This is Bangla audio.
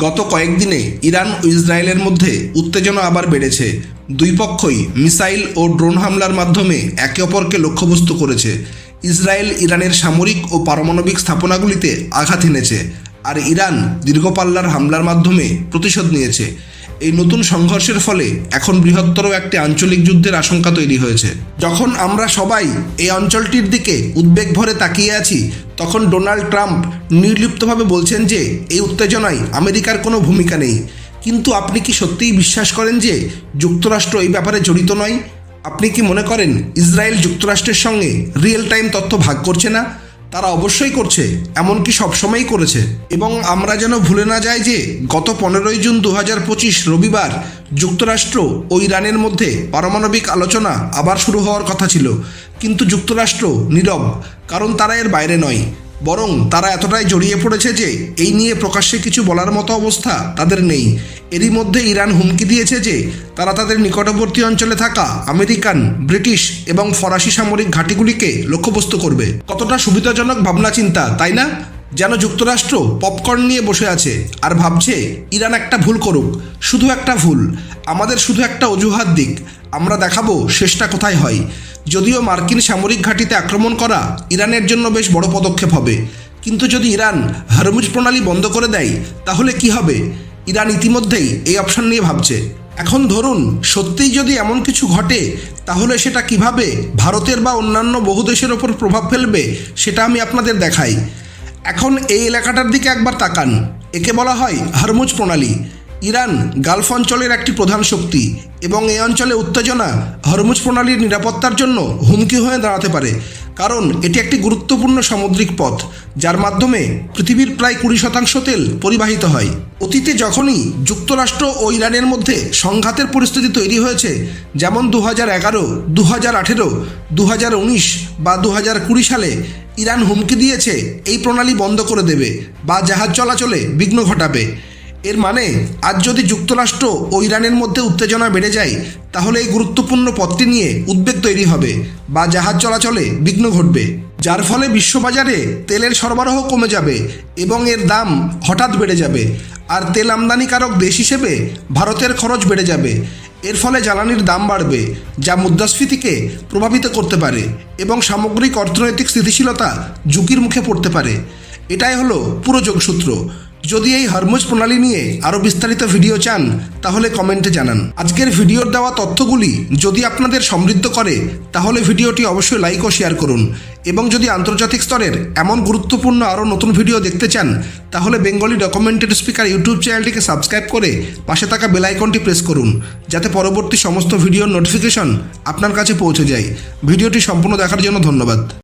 গত কয়েকদিনে ইরান ও ইসরায়েলের মধ্যে উত্তেজনা আবার বেড়েছে। দুই পক্ষই মিসাইল ও ড্রোন হামলার মাধ্যমে একে অপরকে লক্ষ্যবস্তু করেছে। ইসরায়েল ইরানের সামরিক ও পারমাণবিক স্থাপনাগুলিতে আঘাত এনেছে, আর ইরান দীর্ঘপাল্লার হামলার মাধ্যমে প্রতিশোধ নিয়েছে। এই নতুন সংঘর্ষের ফলে এখন বৃহত্তর একটি আঞ্চলিক যুদ্ধের আশঙ্কা তৈরি হয়েছে। যখন আমরা সবাই এই অঞ্চলটির দিকে উদ্বেগ ভরে তাকিয়ে আছি, তখন ডোনাল্ড ট্রাম্প নির্লিপ্তভাবে বলছেন যে, এই উত্তেজনায় আমেরিকার কোনো ভূমিকা নেই। কিন্তু আপনি কি সত্যিই বিশ্বাস করেন যে, যুক্তরাষ্ট্র এই ব্যাপারে জড়িত নয়? আপনি কি মনে করেন ইসরায়েল যুক্তরাষ্ট্রের সঙ্গে রিয়েল টাইম তথ্য ভাগ করছে না? তারা অবশ্যই করছে, এমনকি সবসময়ই করেছে। এবং আমরা যেন ভুলে না যাই যে গত পনেরোই জুন দু হাজার পঁচিশ রবিবার যুক্তরাষ্ট্র ও ইরানের মধ্যে পারমাণবিক আলোচনা আবার শুরু হওয়ার কথা ছিল। কিন্তু যুক্তরাষ্ট্র নীরব, কারণ তারা এর বাইরে নয়। বরং তারা এতটাই জড়িয়ে পড়েছে যে এই নিয়ে প্রকাশ্যে কিছু বলার মতো অবস্থা তাদের নেই। এরই মধ্যে ইরান হুমকি দিয়েছে যে তারা তাদের নিকটবর্তী অঞ্চলে থাকা আমেরিকান, ব্রিটিশ এবং ফরাসি সামরিক ঘাঁটিগুলিকে লক্ষ্যবস্তু করবে। কতটা সুবিধাজনক ভাবনা চিন্তা, তাই না? যেন যুক্তরাষ্ট্র পপকর্ন নিয়ে বসে আছে আর ভাবছে, ইরান একটা ভুল করুক। শুধু একটা ভুল। আমাদের শুধু একটা অজুহাত দিক। আমরা দেখাবো শেষটা কোথায় হয়। যদিও মার্কিন সামরিক ঘাঁটিতে আক্রমণ করা ইরানের জন্য বেশ বড় পদক্ষেপ হবে। কিন্তু যদি ইরান হরমুজ প্রণালী বন্ধ করে দেয়, তাহলে কি হবে? ইরান ইতিমধ্যেই এই অপশন নিয়ে ভাবছে। এখন ধরুন, সত্যিই যদি এমন কিছু ঘটে, তাহলে সেটা কীভাবে ভারতের বা অন্যান্য বহু দেশের ওপর প্রভাব ফেলবে, সেটা আমি আপনাদের দেখাই। এখন এই এলাকাটার দিকে একবার তাকান। একে বলা হয় হরমুজ প্রণালী। ইরান গালফ অঞ্চলের একটি প্রধান শক্তি এবং এই অঞ্চলে উত্তেজনা, হরমুজ প্রণালীর নিরাপত্তার জন্য হুমকি হয়ে দাঁড়াতে পারে। কারণ এটি একটি গুরুত্বপূর্ণ সামুদ্রিক পথ, যার মাধ্যমে পৃথিবীর প্রায় কুড়ি শতাংশ তেল পরিবাহিত হয়। অতীতে যখনই যুক্তরাষ্ট্র ও ইরানের মধ্যে সংঘাতের পরিস্থিতি তৈরি হয়েছে, যেমন দু হাজার এগারো দু হাজার আঠেরো দু হাজার উনিশ বা দু হাজার কুড়ি সালে ইরান হুমকি দিয়েছে, এই প্রণালী বন্ধ করে দেবে বা জাহাজ চলাচলে বিঘ্ন ঘটাবে। এর মানে আজ যদি যুক্তরাষ্ট্র ও ইরানের মধ্যে উত্তেজনা বেড়ে যায়, তাহলে এই গুরুত্বপূর্ণ পথটি নিয়ে উদ্বেগ তৈরি হবে বা জাহাজ চলাচলে বিঘ্ন ঘটবে, যার ফলে বিশ্ববাজারে তেলের সরবরাহ কমে যাবে এবং এর দাম হঠাৎ বেড়ে যাবে, আর তেল আমদানিকারক দেশ হিসেবে ভারতের খরচ বেড়ে যাবে। এর ফলে জ্বালানির দাম বাড়বে, যা মুদ্রাস্ফীতিকে প্রভাবিত করতে পারে এবং সামগ্রিক অর্থনৈতিক স্থিতিশীলতা ঝুঁকির মুখে পড়তে পারে। এটাই হলো পুরো যোগসূত্র। যদি এই হরমুজ প্রণালী নিয়ে আরও বিস্তারিত ভিডিও চান, তাহলে কমেন্টে জানান। আজকের ভিডিওর দেওয়া তথ্যগুলি যদি আপনাদের সমৃদ্ধ করে, তাহলে ভিডিওটি অবশ্যই লাইক ও শেয়ার করুন। এবং যদি আন্তর্জাতিক স্তরের এমন গুরুত্বপূর্ণ আরও নতুন ভিডিও দেখতে চান, তাহলে বেঙ্গলি ডকুমেন্টেড স্পিকার ইউটিউব চ্যানেলটিকে সাবস্ক্রাইব করে পাশে থাকা বেল আইকনটি প্রেস করুন, যাতে পরবর্তী সমস্ত ভিডিওর নোটিফিকেশন আপনার কাছে পৌঁছে যায়। ভিডিওটি সম্পূর্ণ দেখার জন্য ধন্যবাদ।